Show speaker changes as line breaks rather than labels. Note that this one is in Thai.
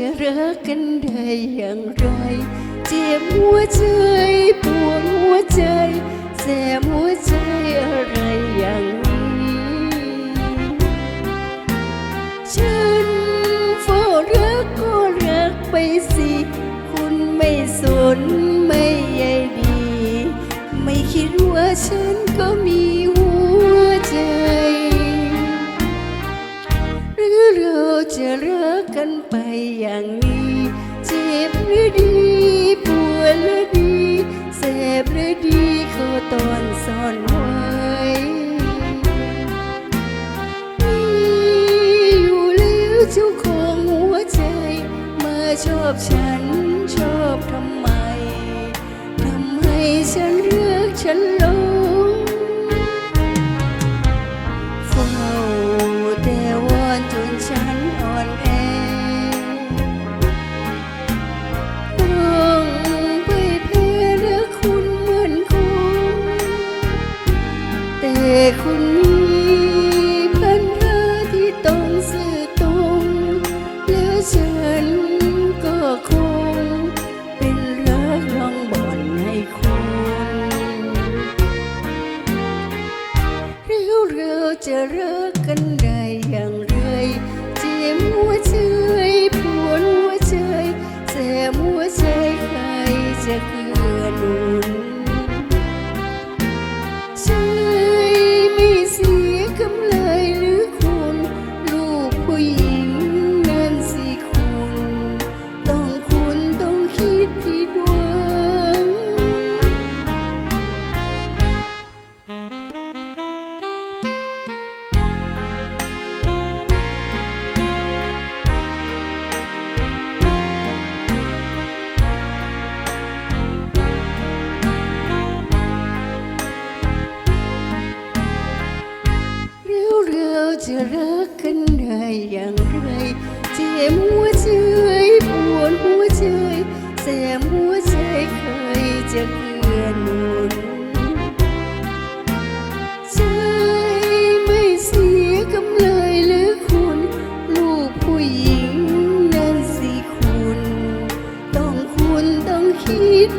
จะรักกันได้อย่างไร เจ็บหัวใจปวดหัวใจแสบหัวใจอะไรอย่างนี้ฉันเฝ้ารักก็รักไปสิ คุณไม่สนไม่ใยดี ไม่คิดว่าฉันก็มี กันไปอย่างนี้เจ็บหรือดีปวดหรือดีเสพหรือดีเขาตอนซ่อนไว้มีอยู่แล้วเจ้าของหัวใจ มาชอบฉันชอบทำไมทำให้ฉัน แต่คุณมีปัญหาที่ต้องสื่อตรงแล้วฉันก็คง เป็นรักลองบ่อนให้คุณเรือเราจะรักกันได้ จะรักกันได้อย่างไรเจ็บหัวใจปวดหัวใจแสบหัวใจใครจะเกลื่อนมนใจไม่เสียกำเลยหรือคุณ ลูกผู้หญิงน่นสิคุณ ต้องคุณต้องคิด